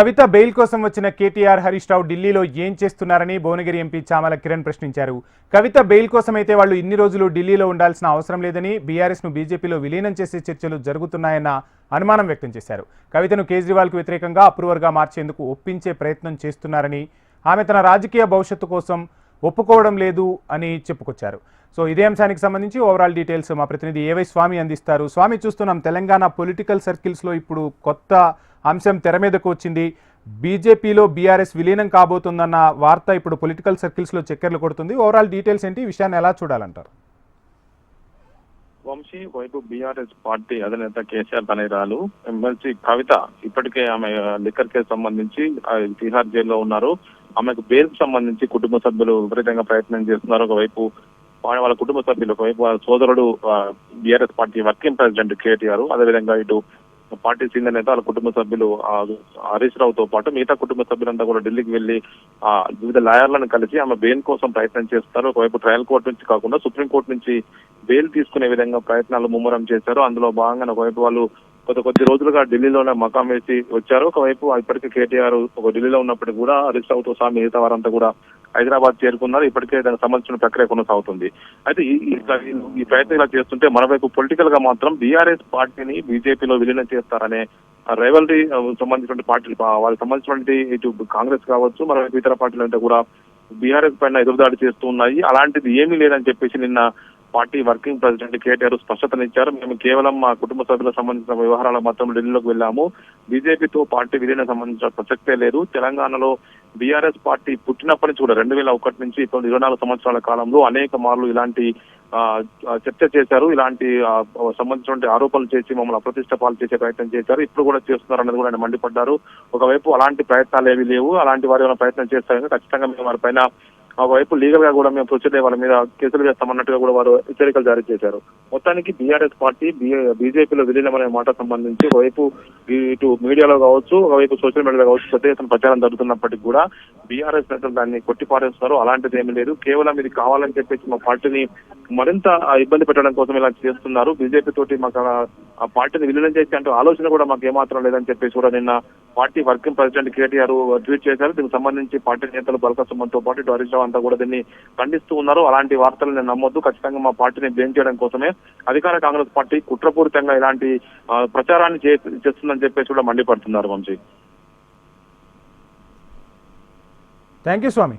కవిత bail కోసం వచ్చిన కేటీఆర్ హరీష్ రావు ఢిల్లీలో ఏం చేస్తున్నారని భువనగిరి ఎంపీ చామల కిరణ్ ప్రశ్నించారు. కవిత బెయిల్ కోసం అయితే వాళ్ళు ఇన్ని రోజులు ఢిల్లీలో ఉండాల్సిన అవసరం లేదని బీఆర్ఎస్ను బీజేపీలో విలీనం చేసే చర్చలు జరుగుతున్నాయన్న అనుమానం వ్యక్తం చేశారు. కవితను కేజ్రీవాల్కు వ్యతిరేకంగా అప్రూవర్గా మార్చేందుకు ఒప్పించే ప్రయత్నం చేస్తున్నారని ఆమె తన రాజకీయ భవిష్యత్తు కోసం ఒప్పుకోవడం లేదు అని చెప్పుకొచ్చారు. సో ఇదే అంశానికి సంబంధించి ఓవరాల్ డీటెయిల్స్ మా ప్రతినిధి ఏవై స్వామి అందిస్తారు. స్వామి చూస్తున్నాం తెలంగాణ పొలిటికల్ సర్కిల్స్లో ఇప్పుడు కొత్త అంశం తెర మీదకు వచ్చింది. బీజేపీలో బీఆర్ఎస్ విలీనం కాబోతుందన్న వార్త ఇప్పుడు పొలిటికల్ సర్కిల్స్లో చక్కెర్లు కొడుతుంది. ఓవరాల్ డీటెయిల్స్ ఏంటి? విషయాన్ని ఎలా చూడాలంటారు? వంశీ వైపు బీఆర్ఎస్ పార్టీ అధినేత కేసీఆర్ తనయురాలు ఎమ్మెల్సీ కవిత ఇప్పటికే ఆమె లిక్కర్ కేసు సంబంధించి తిహార్ జైల్లో ఉన్నారు. ఆమెకు బెయిల్ సంబంధించి కుటుంబ సభ్యులు విపరీతంగా ప్రయత్నం చేస్తున్నారు. ఒకవైపు వాళ్ళ వాళ్ళ కుటుంబ సభ్యులు ఒకవైపు వాళ్ళ సోదరుడు BRS party working president KTR అదేవిధంగా ఇటు పార్టీ సీనియర్ నేత వాళ్ళ కుటుంబ సభ్యులు హరీష్ హరీష్ రావుతో పాటు మిగతా కుటుంబ సభ్యులంతా కూడా ఢిల్లీకి వెళ్ళి ఆ, వివిధ లాయర్లను కలిసి ఆమె బెయిల్ కోసం ప్రయత్నం చేస్తారు. ఒకవైపు ట్రయల్ కోర్టు నుంచి కాకుండా సుప్రీంకోర్టు నుంచి బెయిల్ తీసుకునే విధంగా ప్రయత్నాలు ముమ్మరం చేశారు. అందులో భాగంగా ఒకవైపు వాళ్ళు కొద్ది కొద్ది రోజులుగా ఢిల్లీలోనే మకాం వేసి వచ్చారు. ఒకవైపు ఇప్పటికే కేటీఆర్ ఒక ఢిల్లీలో ఉన్నప్పటికీ కూడా హరీష్ రావుతో సహా మిగతా వారంతా కూడా హైదరాబాద్ చేరుకున్నారు. ఇప్పటికే దానికి సంబంధించిన ప్రక్రియ కొనసాగుతుంది. అయితే ఈ ప్రయత్నం ఇలా చేస్తుంటే మరోవైపు పొలిటికల్గా మాత్రం బీఆర్ఎస్ పార్టీని బీజేపీలో విలీనం చేస్తారనే రైవల్రీ సంబంధించిన పార్టీలు వాళ్ళకి సంబంధించినటువంటి ఇటు కాంగ్రెస్ కావచ్చు మరోవైపు ఇతర పార్టీలు అంటే కూడా బీఆర్ఎస్ పైన ఎదురుదాడి చేస్తూ ఉన్నాయి. అలాంటిది ఏమీ లేదని చెప్పేసి నిన్న పార్టీ వర్కింగ్ ప్రెసిడెంట్ కేటీఆర్ స్పష్టతనిచ్చారు. మేము కేవలం మా కుటుంబ సభ్యులకు సంబంధించిన వ్యవహారాల మాత్రం ఢిల్లీలోకి వెళ్ళాము. బీజేపీతో పార్టీ విలీన సంబంధించిన ప్రసక్తే లేదు. తెలంగాణలో బీఆర్ఎస్ పార్టీ పుట్టినప్పటి నుంచి కూడా రెండు వేల ఒకటి నుంచి ఇప్పుడు ఇరవై నాలుగు సంవత్సరాల కాలంలో అనేక మార్లు ఇలాంటి ఆ, చర్చ చేశారు. ఇలాంటి ఆ, సంబంధించిన ఆరోపణలు చేసి మమ్మల్ని అప్రతిష్ట పాలు చేసే ప్రయత్నం చేశారు. ఇప్పుడు కూడా చేస్తున్నారు అనేది కూడా ఆయన మండిపడ్డారు. ఒకవైపు అలాంటి ప్రయత్నాలు ఏవి లేవు. అలాంటి వారు ఏమైనా ప్రయత్నం చేస్తారంటే ఖచ్చితంగా మేము వారి మా వైపు లీగల్గా కూడా మేము ప్రొసీడ్ అయ్యే వాళ్ళ మీద కేసులు చేస్తామన్నట్టుగా కూడా వారు హెచ్చరికలు జారీ చేశారు. మొత్తానికి బీఆర్ఎస్ పార్టీ బీజేపీలో విలీనం అనే మాట సంబంధించి ఒకవైపు ఇటు మీడియాలో కావచ్చు ఒకవైపు సోషల్ మీడియాలో కావచ్చు పెద్ద ఎత్తున ప్రచారం జరుగుతున్నప్పటికీ కూడా బీఆర్ఎస్ నేతలు దాన్ని కొట్టిపారేస్తారు అలాంటిది ఏమీ లేదు. కేవలం ఇది కావాలని చెప్పేసి మా పార్టీని మరింత ఇబ్బంది పెట్టడం కోసం ఇలా చేస్తున్నారు. బీజేపీ తోటి మాకు ఆ- ఆ పార్టీని విలీనం చేసి అంటూ ఆలోచన కూడా మాకు ఏమాత్రం లేదని చెప్పేసి కూడా నిన్న party working president KTR tweet చేశారు. దీనికి సంబంధించి పార్టీ నేతలు బల్క సుమన్తో పాటు ఇటు హరీష్ రావు అంతా కూడా దీన్ని ఖండిస్తూ ఉన్నారు. అలాంటి వార్తలు నేను నమ్మొద్దు. ఖచ్చితంగా మా పార్టీని బ్లేమ్ చేయడం కోసమే అధికార కాంగ్రెస్ పార్టీ కుట్రపూరితంగా ఇలాంటి ప్రచారాన్ని చే- చేస్తుందని చెప్పేసి కూడా మండిపడుతున్నారు వంశీ. Thank you Swamy.